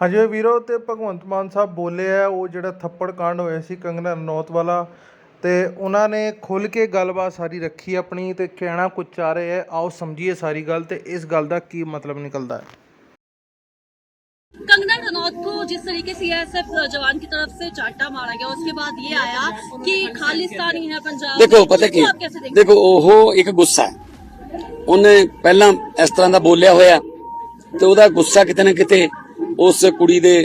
ਹਾਂਜੀ ਵੀਰੋ ਤੇ ਭਗਵੰਤ ਮਾਨ ਸਾਹਿਬ ਬੋਲੇ ਆ ਉਹ ਜਿਹੜਾ ਥੱਪੜ ਕਾਂਡ ਹੋਇਆ ਸੀ ਕੰਗਨਾ ਰਣੌਤ ਵਾਲਾ ਤੇ ਉਹਨਾਂ ਨੇ ਖੁੱਲ ਕੇ ਗੱਲਬਾਤ ਸਾਰੀ ਰੱਖੀ ਆਪਣੀ ਤੇ ਕਹਿਣਾ ਕੁਝ ਚਾਹ ਰਹੇ ਹੈ ਆਓ ਸਮਝੀਏ ਸਾਰੀ ਗੱਲ ਤੇ ਇਸ ਗੱਲ ਦਾ ਕੀ ਮਤਲਬ ਨਿਕਲਦਾ ਹੈ कंगना रनौत को जिस तरीके से सीआईएसएफ जवान की तरफ से चाटा मारा गया उसके बाद ये आया कि खालिस्तानी है पंजाब ਦੇਖੋ ਪਤਾ ਕੀ उसको आप कैसे देखते ਦੇਖੋ ਉਹ ਇੱਕ ਗੁੱਸਾ ਹੈ ਉਹਨੇ ਪਹਿਲਾਂ ਇਸ ਤਰ੍ਹਾਂ ਦਾ ਬੋਲਿਆ ਹੋਇਆ ਤੇ ਉਹਦਾ ਗੁੱਸਾ ਕਿਤੇ ਨਾ ਕਿਤੇ ਉਸ ਕੁੜੀ ਦੇ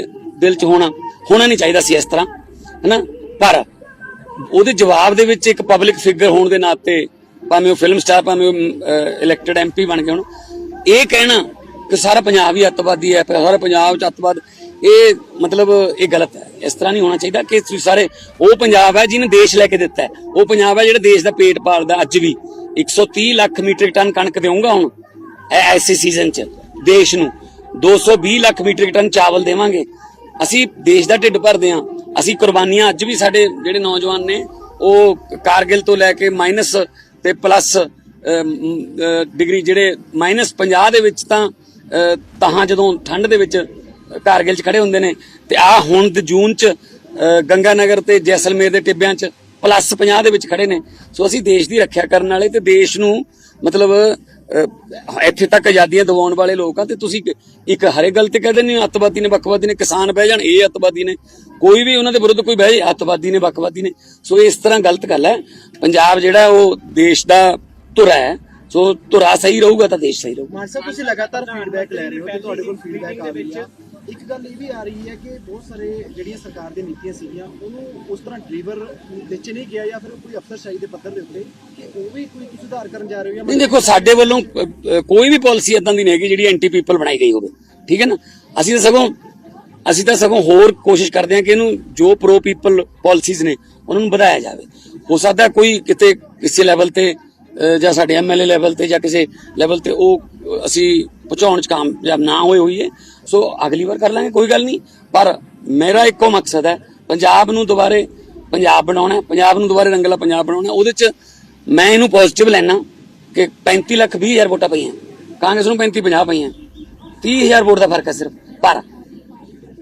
ਦਿਲ 'ਚ ਹੋਣਾ ਹੋਣਾ ਨਹੀਂ ਚਾਹੀਦਾ ਸੀ ਇਸ ਤਰ੍ਹਾਂ, ਹੈਨਾ? ਪਰ ਉਹਦੇ ਜਵਾਬ ਦੇ ਵਿੱਚ ਇੱਕ ਪਬਲਿਕ ਫਿਗਰ ਹੋਣ ਦੇ ਨਾਤੇ ਭਾਵੇਂ ਉਹ ਫਿਲਮ ਸਟਾਰ ਭਾਵੇਂ ਉਹ ਇਲੈਕਟਡ ਐਮਪੀ ਬਣ ਗਏ ਹੁਣ, ਇਹ ਕਹਿਣਾ ਕਿ ਸਾਰਾ ਪੰਜਾਬ ਹੀ ਅੱਤਵਾਦੀ ਹੈ ਸਾਰਾ ਪੰਜਾਬ ਚ ਅੱਤਵਾਦ, ਇਹ ਮਤਲਬ ਇਹ ਗਲਤ ਹੈ। ਇਸ ਤਰ੍ਹਾਂ ਨਹੀਂ ਹੋਣਾ ਚਾਹੀਦਾ ਕਿ ਤੁਸੀਂ ਸਾਰੇ, ਉਹ ਪੰਜਾਬ ਹੈ ਜਿਹਨੇ ਦੇਸ਼ ਲੈ ਕੇ ਦਿੱਤਾ ਉਹ ਪੰਜਾਬ ਹੈ ਜਿਹੜਾ ਦੇਸ਼ ਦਾ ਪੇਟ ਪਾਲਦਾ ਅੱਜ ਵੀ। 130 ਲੱਖ ਮੀਟ੍ਰਿਕ ਟਨ ਕਣਕ ਦੇਊਗਾ ਹੁਣ ਐਸੇ ਸੀਜ਼ਨ ਚ, ਦੇਸ਼ ਨੂੰ। 220 ਲੱਖ ਮੀਟ੍ਰਿਕ ਟਨ ਚਾਵਲ ਦੇਵਾਂਗੇ। ਅਸੀਂ ਦੇਸ਼ ਦਾ ਢਿੱਡ ਭਰਦੇ ਹਾਂ। ਅਸੀਂ ਕੁਰਬਾਨੀਆਂ ਅੱਜ ਵੀ ਸਾਡੇ ਜਿਹੜੇ ਨੌਜਵਾਨ ਨੇ ਉਹ ਕਾਰਗਿਲ ਤੋਂ ਲੈ ਕੇ ਮਾਈਨਸ ਤੇ ਪਲੱਸ ਡਿਗਰੀ ਜਿਹੜੇ ਮਾਈਨਸ 50 ਦੇ ਵਿੱਚ ਤਾਂ ਤਾਂ ਜਦੋਂ ਠੰਡ ਦੇ ਵਿੱਚ ਕਾਰਗਿਲ 'ਚ ਖੜੇ ਹੁੰਦੇ ਨੇ ਤੇ ਆ ਹੁਣ ਜੂਨ 'ਚ ਅਹ, ਗੰਗਾ ਨਗਰ ਤੇ ਜੈਸਲਮੇਰ ਦੇ ਟਿੱਬਿਆਂ 'ਚ ਪਲੱਸ 50 ਦੇ ਵਿੱਚ ਖੜੇ ਨੇ। ਸੋ ਅਸੀਂ ਦੇਸ਼ ਦੀ ਰੱਖਿਆ ਕਰਨ ਵਾਲੇ ਤੇ ਦੇਸ਼ ਨੂੰ ਮਤਲਬ ਇੱਥੇ ਤੱਕ ਆਜ਼ਾਦੀਆਂ ਦਿਵਾਉਣ ਵਾਲੇ ਲੋਕ ਆ ਤੇ ਤੁਸੀਂ ਇੱਕ- ਹਰੇ ਗੱਲ ਤੇ ਕਹਿੰਦੇ ਨੇ ਅੱਤਵਾਦੀ ਨੇ, ਵੱਖਵਾਦੀ ਨੇ, ਕਿਸਾਨ ਬਹਿ ਜਾਣ, ਇਹ ਅੱਤਵਾਦੀ ਨੇ। ਕੋਈ ਵੀ ਉਹਨਾਂ ਦੇ ਵਿਰੁੱਧ ਕੋਈ ਬਹਿ ਜਾਏ, ਅੱਤਵਾਦੀ ਨੇ, ਵੱਖਵਾਦੀ ਨੇ। ਸੋ ਇਸ ਤਰ੍ਹਾਂ ਗਲਤ ਗੱਲ ਹੈ। ਪੰਜਾਬ ਜਿਹੜਾ ਉਹ ਦੇਸ਼ ਦਾ ਧੁਰਾ ਹੈ, ਸੋ ਧੁਰਾ ਸਹੀ ਰਹੂਗਾ ਤਾਂ ਦੇਸ਼ ਸਹੀ ਰਹੂਗਾ। ਮਾਨ ਸਾਹਿਬ, ਤੁਸੀਂ ਲਗਾਤਾਰ ਫੀਡਬੈਕ ਲੈ ਰਹੇ ਹੋ ਕਿ ਤੁਹਾਡੇ ਕੋਲ ਫੀਡਬੈਕ ਆ ਰਹੀ ਆ ਇੱਕ ਗੱਲ ਇਹ ਵੀ ਆ ਰਹੀ ਹੈ ਕਿ ਬਹੁਤ ਸਾਰੇ ਜਿਹੜੀਆਂ ਸਰਕਾਰ ਦੀਆਂ ਨੀਤੀਆਂ ਸੀਗੀਆਂ, ਉਹਨੂੰ ਉਸ ਤਰ੍ਹਾਂ ਡਿਲੀਵਰ ਵਿੱਚ ਨਹੀਂ ਗਿਆ ਜਾਂ ਫਿਰ ਕੋਈ ਅਫਸਰਸ਼ਾਹੀ ਦੇ ਪੱਧਰ ਦੇ ਉੱਤੇ ਕਿ ਉਹ ਵੀ ਕੋਈ ਸੁਧਾਰ ਕਰਨ ਜਾ ਰਹੇ ਹੋ ਨਹੀਂ, ਦੇਖੋ, ਸਾਡੇ ਵੱਲੋਂ ਕੋਈ ਵੀ ਪਾਲਿਸੀ ਇਦਾਂ ਦੀ ਨਹੀਂ ਹੈਗੀ ਜਿਹੜੀ ਐਂਟੀ ਪੀਪਲ ਬਣਾਈ ਗਈ ਹੋਵੇ, ਠੀਕ ਹੈ ਨਾ? ਅਸੀਂ ਤਾਂ ਸਗੋਂ, ਅਸੀਂ ਤਾਂ ਸਗੋਂ ਹੋਰ ਕੋਸ਼ਿਸ਼ ਕਰਦੇ ਹਾਂ ਕਿ ਇਹਨੂੰ ਜੋ ਪ੍ਰੋ ਪੀਪਲ ਪਾਲਿਸੀਜ਼ ਨੇ, ਉਹਨਾਂ ਨੂੰ ਵਧਾਇਆ ਜਾਵੇ। ਹੋ ਸਕਦਾ ਕੋਈ ਕਿਤੇ ਕਿਸੇ ਲੈਵਲ ਤੇ ਜਾਂ ਸਾਡੇ ਐਮਐਲਏ ਲੈਵਲ ਤੇ ਜਾਂ ਕਿਸੇ ਲੈਵਲ ਤੇ ਉਹ ਅਸੀਂ ਪਹੁੰਚਾਉਣ ਚ ਕਾਮਯਾਬ ਨਾ ਹੋਏ ਹੋਈਏ। ਸੋ ਅਗਲੀ ਵਾਰ ਕਰ ਲਾਂਗੇ, ਕੋਈ ਗੱਲ ਨਹੀਂ। ਪਰ ਮੇਰਾ ਇੱਕੋ ਮਕਸਦ ਹੈ, ਪੰਜਾਬ ਨੂੰ ਦੁਬਾਰੇ ਪੰਜਾਬ ਬਣਾਉਣਾ ਪੰਜਾਬ ਨੂੰ ਦੁਬਾਰੇ ਰੰਗਲਾ ਪੰਜਾਬ ਬਣਾਉਣਾ ਉਹਦੇ ਚ ਮੈਂ ਇਹਨੂੰ ਪੋਜ਼ਿਟਿਵ ਲੈਣਾ ਕਿ 35 ਲੱਖ 20 ਹਜ਼ਾਰ ਵੋਟਾਂ ਪਈਆਂ। ਕਾਂਗਰਸ ਨੂੰ 35 50 ਪਈਆਂ। 30 ਹਜ਼ਾਰ ਵੋਟ ਦਾ ਫ਼ਰਕ ਹੈ ਸਿਰਫ। ਪਰ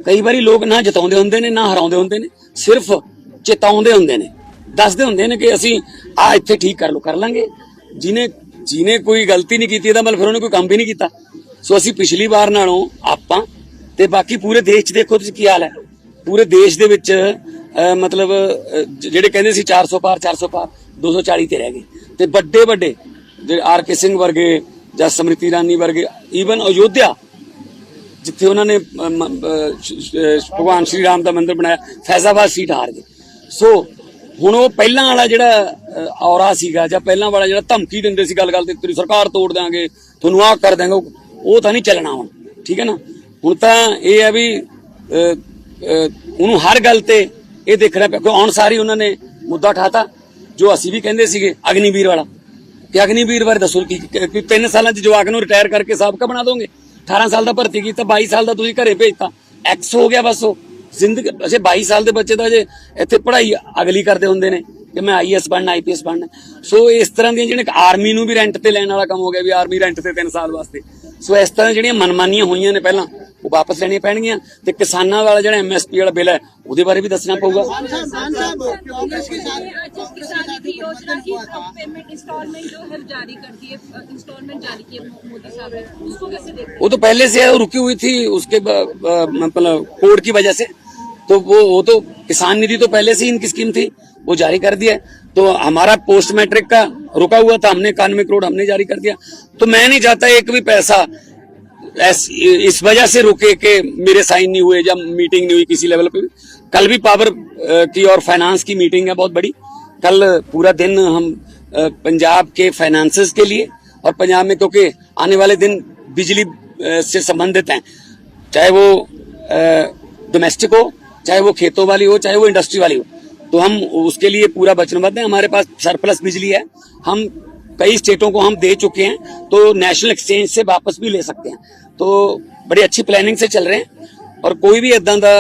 ਕਈ ਵਾਰੀ ਲੋਕ ਨਾ ਜਿਤਾਉਂਦੇ ਹੁੰਦੇ ਨੇ, ਨਾ ਹਰਾਉਂਦੇ ਹੁੰਦੇ ਨੇ, ਸਿਰਫ ਚੇਤਾਉਂਦੇ ਹੁੰਦੇ ਨੇ। ਦੱਸਦੇ ਹੁੰਦੇ ਨੇ ਕਿ ਅਸੀਂ ਆ ਇੱਥੇ ਠੀਕ ਕਰ ਲੋ ਕਰ ਲਾਂਗੇ। ਜਿਨੇ ਜਿਨੇ ਕੋਈ ਗਲਤੀ ਨਹੀਂ ਕੀਤੀ, ਇਹਦਾ ਮਤਲਬ ਫਿਰ ਉਹਨੇ ਕੋਈ ਕੰਮ ਵੀ ਨਹੀਂ ਕੀਤਾ। ਸੋ ਅਸੀਂ ਪਿਛਲੀ ਵਾਰ ਨਾਲੋਂ ਆਪਾਂ ਤੇ ਬਾਕੀ ਪੂਰੇ ਦੇਸ਼ 'ਚ ਦੇਖੋ ਤੁਸੀਂ ਕੀ ਹਾਲ ਹੈ। ਪੂਰੇ ਦੇਸ਼ ਦੇ ਵਿੱਚ ਮਤਲਬ ਜਿਹੜੇ ਕਹਿੰਦੇ ਸੀ 400 ਪਾਰ 400 ਪਾਰ 240 ਤੇ ਰਹਿ ਗਏ। ਤੇ ਵੱਡੇ ਵੱਡੇ, ਜਿਹੜੇ ਆਰ ਕੇ ਸਿੰਘ ਵਰਗੇ ਜਾਂ ਸਮ੍ਰਿਤੀ ਇਰਾਨੀ ਵਰਗੇ ਈਵਨ ਅਯੋਧਿਆ, ਜਿੱਥੇ ਉਹਨਾਂ ਨੇ ਭਗਵਾਨ ਸ਼੍ਰੀ ਰਾਮ ਦਾ ਮੰਦਿਰ ਬਣਾਇਆ, ਫੈਜ਼ਾਬਾਦ ਸੀਟ ਹਾਰ ਗਏ। ਸੋ ਹੁਣ ਉਹ ਪਹਿਲਾਂ ਵਾਲਾ ਜਿਹੜਾ ਔਰਾ ਸੀਗਾ ਜਾਂ ਪਹਿਲਾਂ ਵਾਲਾ ਜਿਹੜਾ ਧਮਕੀ ਦਿੰਦੇ ਸੀ ਗੱਲ ਗੱਲ ਤੇ, ਤੇਰੀ ਸਰਕਾਰ ਤੋੜ ਦਾਂਗੇ ਤੁਹਾਨੂੰ ਆਹ ਕਰ ਦਾਂਗੇ ਉਹ- ਤਾਂ ਨਹੀਂ ਚੱਲਣਾ ਹੁਣ, ਠੀਕ ਹੈ ਨਾ? ਹੁਣ ਤਾਂ ਇਹ ਹੈ ਵੀ ਉਹਨੂੰ ਹਰ ਗੱਲ ਤੇ ਇਹ ਦੇਖਣਾ ਪਿਆ, ਕਿਉਂ ਹੁਣ ਸਾਰੀ ਉਹਨਾਂ ਨੇ ਮੁੱਦਾ ਉਠਾਤਾ, ਜੋ ਅਸੀਂ ਵੀ ਕਹਿੰਦੇ ਸੀਗੇ, ਅਗਨੀਵੀਰ ਵਾਲਾ। ਕਿ ਅਗਨੀਵੀਰ ਬਾਰੇ ਦੱਸੋ, ਕਿ, ਕਿ- ਤਿੰਨ ਸਾਲਾਂ ਚ ਜਵਾਕ ਨੂੰ ਰਿਟਾਇਰ ਕਰਕੇ ਸਾਬਕਾ ਬਣਾ ਦੋਗੇ? 18 ਸਾਲ ਦਾ ਭਰਤੀ ਕੀਤਾ 22 ਸਾਲ ਦਾ ਤੁਸੀਂ ਘਰੇ ਭੇਜਤਾ। ਐਕਸ ਹੋ ਗਿਆ ਬਸ ਉਹ। ਜ਼ਿੰਦਗੀ ਅਜੇ 22 ਸਾਲ ਦੇ ਬੱਚੇ ਦਾ ਜੇ ਇੱਥੇ ਪੜ੍ਹਾਈ ਅਗਲੀ ਕਰਦੇ ਹੁੰਦੇ ਨੇ। ਕਿ ਮੈਂ ਆਈਐਸ ਬਣਨਾ ਆਈਪੀਐਸ ਬਣਨਾ ਸੋ ਇਸ ਤਰ੍ਹਾਂ ਦੀਆਂ ਜਿਹੜੀਆਂ ਆਰਮੀ ਨੂੰ ਵੀ ਰੈਂਟ ਤੇ ਲੈਣ ਵਾਲਾ ਕੰਮ ਹੋ ਗਿਆ ਵੀ ਆਰਮੀ ਰੈਂਟ ਤੇ 3 ਸਾਲ ਵਾਸਤੇ ਸੋ ਇਸ ਤਰ੍ਹਾਂ ਜਿਹੜੀਆਂ ਮਨਮਾਨੀਆਂ ਹੋਈਆਂ ਨੇ ਪਹਿਲਾਂ ਉਹ ਵਾਪਸ ਲੈਣੀਆਂ ਪੈਣਗੀਆਂ ਤੇ ਕਿਸਾਨਾਂ ਵਾਲਾ ਜਿਹੜਾ ਐਮਐਸਪੀ ਵਾਲਾ ਬਿੱਲ ਹੈ ਉਹਦੇ ਬਾਰੇ ਵੀ ਦੱਸਣਾ ਪਊਗਾ कांग्रेस के साथ जिस किसान की योजना की पेमेंट इंस्टॉलमेंट जो है जारी कर दिए इंस्टॉलमेंट जारी किए मोदी साहब ने उसको कैसे देखते वो तो पहले से है वो रुकी हुई थी उसके ब- ब- मतलब कोड की वजह से तो वो वो तो किसान निधि तो पहले से ही इनकी स्कीम थी, वो जारी कर दिया। तो हमारा पोस्ट मैट्रिक का रुका हुआ था, हमने इक्यानवे करोड़ हमने जारी कर दिया। तो मैं नहीं चाहता एक भी पैसा इस वजह से रुके के मेरे साइन नहीं हुए या मीटिंग नहीं हुई किसी लेवल पे भी। कल भी पावर की और फाइनेंस की मीटिंग है बहुत बड़ी। कल पूरा दिन हम पंजाब के फाइनेंसेस के लिए और पंजाब में, क्योंकि आने वाले दिन बिजली से संबंधित हैं। चाहे वो डोमेस्टिक हो चाहे वो खेतों वाली हो चाहे वो इंडस्ट्री वाली हो तो हम उसके लिए पूरा वचनबद्ध हैं हमारे पास सरप्लस बिजली है हम कई स्टेटों को हम दे चुके हैं तो नेशनल एक्सचेंज से वापस भी ले सकते हैं तो बड़ी अच्छी प्लानिंग से चल रहे हैं ਔਰ ਕੋਈ ਵੀ ਇਦਾਂ ਦਾ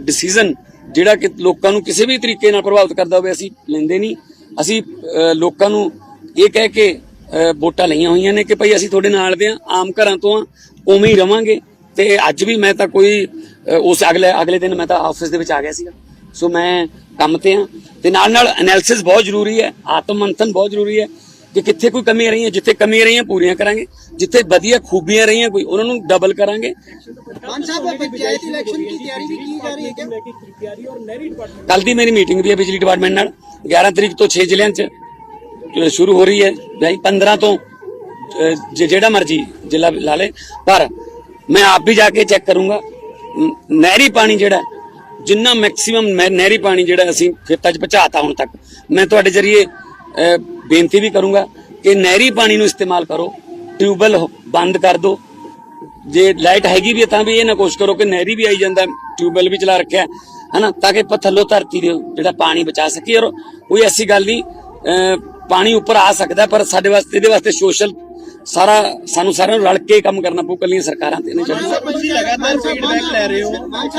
ਡਿਸੀਜਨ ਜਿਹੜਾ ਕਿ ਲੋਕਾਂ ਨੂੰ ਕਿਸੇ ਵੀ ਤਰੀਕੇ ਨਾਲ ਪ੍ਰਭਾਵਿਤ ਕਰਦਾ ਹੋਵੇ ਅਸੀਂ ਲੈਂਦੇ ਨਹੀਂ ਅਸੀਂ ਅਹ, ਲੋਕਾਂ ਨੂੰ ਇਹ ਕਹਿ ਕੇ ਅਹ, ਵੋਟਾਂ ਲਈਆਂ ਹੋਈਆਂ ਨੇ ਕਿ ਭਈ ਅਸੀਂ ਤੁਹਾਡੇ ਨਾਲ ਦੇ ਆ ਆਮ ਘਰਾਂ ਤੋਂ ਆ ਉਵੇਂ ਹੀ ਰਵਾਂਗੇ ਤੇ ਅੱਜ ਵੀ ਮੈਂ ਤਾਂ ਕੋਈ ਅ, ਉਸ ਅਗਲੇ ਅਗਲੇ ਦਿਨ ਮੈਂ ਤਾਂ ਆਫਿਸ ਦੇ ਵਿੱਚ ਆ ਗਿਆ ਸੀਗਾ। ਸੋ ਮੈਂ ਕੰਮ ਤੇ ਆ ਤੇ ਨਾਲ ਨਾਲ ਐਨਾਲਿਸਿਸ ਬਹੁਤ ਜ਼ਰੂਰੀ ਹੈ ਆਤਮ ਮੰਥਨ ਬਹੁਤ ਜ਼ਰੂਰੀ ਹੈ ਕਿ ਕਿੱਥੇ ਕੋਈ ਕਮੀ ਰਹੀਆਂ ਜਿੱਥੇ ਕਮੀ ਰਹੀਆਂ ਪੂਰੀਆਂ ਕਰਾਂਗੇ ਜਿੱਥੇ ਵਧੀਆ ਖੂਬੀਆਂ ਰਹੀਆਂ ਕੋਈ ਉਹਨਾਂ ਨੂੰ ਡਬਲ ਕਰਾਂਗੇ। ਮਾਨ ਸਾਹਿਬ ਪੰਚਾਇਤ ਇਲੈਕਸ਼ਨ ਦੀ ਤਿਆਰੀ ਵੀ ਕੀ ਜਾ ਰਹੀ ਹੈ ਕਿਆ ਕੱਲ ਦੀ ਮੇਰੀ ਮੀਟਿੰਗ ਵੀ ਹੈ ਬਿਜਲੀ ਡਿਪਾਰਟਮੈਂਟ ਨਾਲ 11 ਤਰੀਕ ਤੋਂ 6 ਜ਼ਿਲ੍ਹਿਆਂ 'ਚ ਸ਼ੁਰੂ ਹੋ ਰਹੀ ਹੈ ਭਾਈ 15 ਤੋਂ ਜਿਹੜਾ ਮਰਜ਼ੀ ਜ਼ਿਲ੍ਹਾ ਲਾ ਲੇ ਪਰ ਮੈਂ ਆਪ ਵੀ ਜਾ ਕੇ ਚੈੱਕ ਕਰੂੰਗਾ। ਨਹਿਰੀ ਪਾਣੀ ਜਿਹੜਾ ਜਿੰਨਾ ਮੈਕਸਿਮਮ ਨਹਿਰੀ ਪਾਣੀ ਜਿਹੜਾ ਅਸੀਂ ਖੇਤਾਂ 'ਚ ਪਹੁੰਚਾਤਾ ਹੁਣ ਤੱਕ ਮੈਂ ਤੁਹਾਡੇ ਜਰੀਏ ਬੇਨਤੀ ਵੀ ਕਰੂੰਗਾ ਕਿ ਨਹਿਰੀ ਪਾਣੀ ਨੂੰ ਇਸਤੇਮਾਲ ਕਰੋ ਟਿਊਬਵੈਲ ਬੰਦ ਕਰ ਦਿਓ ਜੇ ਲਾਈਟ ਹੈਗੀ ਵੀ ਹੈ ਤਾਂ ਵੀ ਇਹ ਨਾ ਕੋਸ਼ਿਸ਼ ਕਰੋ ਕਿ ਨਹਿਰੀ ਵੀ ਆਈ ਜਾਂਦਾ ਟਿਊਬਵੈਲ ਵੀ ਚਲਾ ਰੱਖਿਆ ਹੈ, ਹਨਾ ਤਾਂ ਕਿ ਆਪਾਂ ਥੱਲੋਂ ਧਰਤੀ ਦੇ ਜਿਹੜਾ ਪਾਣੀ ਬਚਾ ਸਕੀਏ ਔਰ ਕੋਈ ਐਸੀ ਗੱਲ ਨਹੀਂ ਪਾਣੀ ਉੱਪਰ ਆ ਸਕਦਾ ਪਰ ਸਾਡੇ ਵਾਸਤੇ ਇਹਦੇ ਵਾਸਤੇ ਸੋਸ਼ਲ ਸਾਰਾ ਸਾਨੂੰ ਸਾਰਿਆਂ ਨੂੰ ਰਲ ਕੇ ਕੰਮ ਕਰਨਾ ਪਊ ਕੱਲੀਆਂ ਸਰਕਾਰਾਂ ਤੇ ਨਹੀਂ ਚੱਲਣਾ। ਤੁਸੀਂ ਲਗਾਤਾਰ ਫੀਡਬੈਕ ਲੈ ਰਹੇ ਹੋ। ਮਾਨ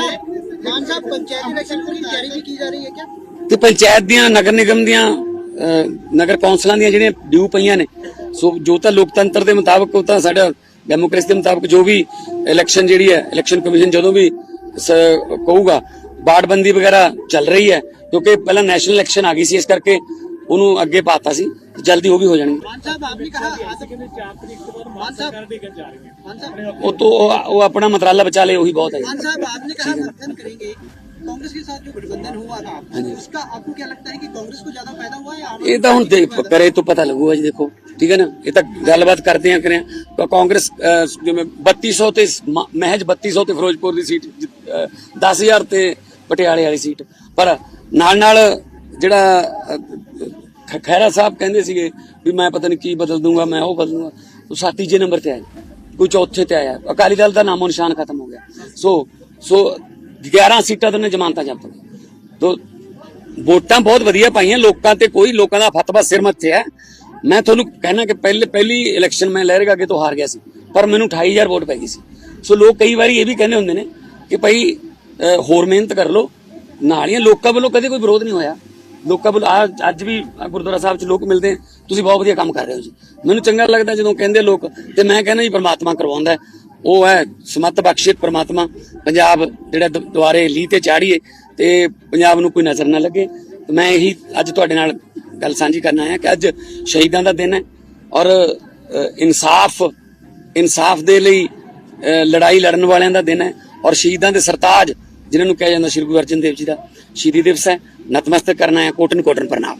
ਸਾਹਿਬ ਪੰਚਾਇਤ ਇਲੈਕਸ਼ਨ ਦੀ ਤਿਆਰੀ ਵੀ ਕੀ ਜਾ ਰਹੀ ਹੈ ਕਿਆ? ਤੇ ਪੰਚਾਇਤ ਦੀਆਂ ਨਗਰ ਨਿਗਮ ਦੀਆਂ ਨਗਰ ਕੌਂਸਲਾਂ ਦੀਆਂ ਜਿਹੜੀਆਂ ਡਿਊ ਪਈਆਂ ਨੇ ਸੋ ਜੋ ਤਾਂ ਲੋਕਤੰਤਰ ਦੇ ਮੁਤਾਬਕ ਉਹ ਤਾਂ ਸਾਡਾ ਡੈਮੋਕ੍ਰੇਸੀ ਦੇ ਮੁਤਾਬਕ ਜੋ ਵੀ ਇਲੈਕਸ਼ਨ ਜਿਹੜੀ ਹੈ ਇਲੈਕਸ਼ਨ ਕਮਿਸ਼ਨ ਜਦੋਂ ਵੀ ਕਹੂਗਾ ਬਾੜਬੰਦੀ ਵਗੈਰਾ ਚੱਲ ਰਹੀ ਹੈ ਕਿਉਂਕਿ ਪਹਿਲਾਂ ਨੈਸ਼ਨਲ ਇਲੈਕਸ਼ਨ ਆ ਗਈ ਸੀ ਇਸ ਕਰਕੇ ਉਹਨੂੰ ਅੱਗੇ ਪਾਤਾ ਸੀ ਜਲਦੀ ਉਹ ਵੀ ਹੋ ਜਾਣਗੇ मान साहब आपने कहा आज के चार तारीख के बाद मान साहब मान साहब ਉਹ ਤੋਂ ਉਹ ਉਹ ਆਪਣਾ ਮੰਤਰਾਲਾ बचा ले वही बहुत है मान साहब आपने कहा मंथन करेंगे कांग्रेस के साथ जो गठबंधन हुआ था हाँ जी। उसका आपको क्या लगता है कि कांग्रेस को ज्यादा फायदा हुआ है या आम ਇਹ ਤਾਂ ਹੁਣ ਦੇਖ ਕਰੇ ਤੋਂ ਪਤਾ ਲੱਗੂਗਾ ਜੀ ਦੇਖੋ ਠੀਕ ਹੈ ਨਾ ਇਹ ਤਾਂ ਗੱਲਬਾਤ ਕਰਦੇ ਆ ਕਰੇ ਆ ਕਾਂਗਰਸ ਅਹ, ਜਿਵੇਂ 3200 ਤੇ ਮ- ਮਹਿਜ 3200 ਤੇ ਫਿਰੋਜ਼ਪੁਰ ਦੀ ਸੀਟ ਜਿੱਤ- ਅਹ, 10000 ਤੇ ਪਟਿਆਲੇ ਵਾਲੀ ਸੀਟ ਪਰ ਨਾਲ ਨਾਲ ਜਿਹੜਾ ਅਹ, ਖਹਿਰਾ ਸਾਹਿਬ ਕਹਿੰਦੇ ਸੀਗੇ ਵੀ ਮੈਂ ਪਤਾ ਨਹੀਂ ਕੀ ਬਦਲ ਦੂੰਗਾ ਮੈਂ ਉਹ ਬਦਲ ਦੂੰਗਾ ਉਹ ਸੱਤ ਤੀਜੇ ਨੰਬਰ ਤੇ ਆਏ ਕੋਈ ਚੌਥੇ ਤੇ ਆਇਆ। ਅਕਾਲੀ ਦਲ ਦਾ ਨਾਮੋ ਨਿਸ਼ਾਨ ਖਤਮ ਹੋ ਗਿਆ। ਸੋ ਸੋ 11 ਸੀਟਾਂ ਤੋਂ ਨੇ ਜ਼ਮਾਨਤਾਂ ਜ਼ਬਤ ਤੋ ਵੋਟਾਂ ਬਹੁਤ ਵਧੀਆ ਪਾਈਆਂ। ਲੋਕਾਂ ਤੇ ਕੋਈ ਲੋਕਾਂ ਦਾ ਫਤਵਾ ਸਿਰ ਮੱਥੇ ਹੈ। ਮੈਂ ਤੁਹਾਨੂੰ ਕਹਿਣਾ ਕਿ ਪਹਿਲੇ ਪਹਿਲੀ ਇਲੈਕਸ਼ਨ ਮੈਂ ਲਹਿਰਗਾ ਕੇ ਤੋਂ ਹਾਰ ਗਿਆ ਸੀ। ਪਰ ਮੈਨੂੰ 28000 ਵੋਟ ਪੈ ਗਈ ਸੀ। ਸੋ ਲੋਕ ਕਈ ਵਾਰੀ ਇਹ ਵੀ ਕਹਿੰਦੇ ਹੁੰਦੇ ਨੇ ਕਿ ਭਾਈ ਹੋਰ ਮਿਹਨਤ ਕਰ ਲਓ। ਨਾਲ ਹੀ ਲੋਕਾਂ ਵੱਲੋਂ ਕਦੇ ਕੋਈ ਵਿਰੋਧ ਨਹੀਂ ਹੋਇਆ। ਲੋਕਾਂ ਵੱਲੋਂ ਆ- ਅੱਜ ਵੀ ਗੁਰਦੁਆਰਾ ਸਾਹਿਬ 'ਚ ਲੋਕ ਮਿਲਦੇ ਆ, ਤੁਸੀਂ ਬਹੁਤ ਵਧੀਆ ਕੰਮ ਕਰ ਰਹੇ ਹੋ ਜੀ। ਮੈਨੂੰ ਚੰਗਾ ਲੱਗਦਾ ਜਦੋਂ ਕਹਿੰਦੇ ਲੋਕ ਤੇ ਮੈਂ ਕਹਿੰਦਾ ਜੀ ਪਰਮਾਤਮਾ ਕਰਵਾਉਂਦਾ ਹੈ। ਉਹ ਹੈ ਸਮਤ ਬਖਸ਼ਿਤ ਪਰਮਾਤਮਾ। ਪੰਜਾਬ ਜਿਹੜਾ ਦ- ਦੁਆਰੇ ਲੀ ਤੇ ਚਾੜੀਏ ਤੇ ਪੰਜਾਬ ਨੂੰ ਕੋਈ ਨਜ਼ਰ ਨਾ ਲੱਗੇ। ਤੇ ਮੈਂ ਇਹੀ ਅੱਜ ਤੁਹਾਡੇ ਨਾਲ ਗੱਲ ਸਾਂਝੀ ਕਰਨ ਆਇਆ ਕਿ ਅੱਜ ਸ਼ਹੀਦਾਂ ਦਾ ਦਿਨ ਹੈ। ਔਰ ਇਨਸਾਫ ਇਨਸਾਫ ਦੇ ਲਈ ਅ, ਲੜਾਈ ਲੜਨ ਵਾਲਿਆਂ ਦਾ ਦਿਨ ਹੈ। ਔਰ ਸ਼ਹੀਦਾਂ ਦੇ ਸਰਤਾਜ ਜਿਨ੍ਹਾਂ ਨੂੰ ਕਿਹਾ ਜਾਂਦਾ ਸ਼੍ਰੀ ਗੁਰੂ ਅਰਜਨ ਦੇਵ ਜੀ ਦਾ ਸ਼ਹੀਦੀ ਦਿਵਸ ਹੈ। ਨਤਮਸਤਕ ਕਰਨਾ ਹੈ ਕੋਟਨ ਕੋਟਨ ਪ੍ਰਣਾਮ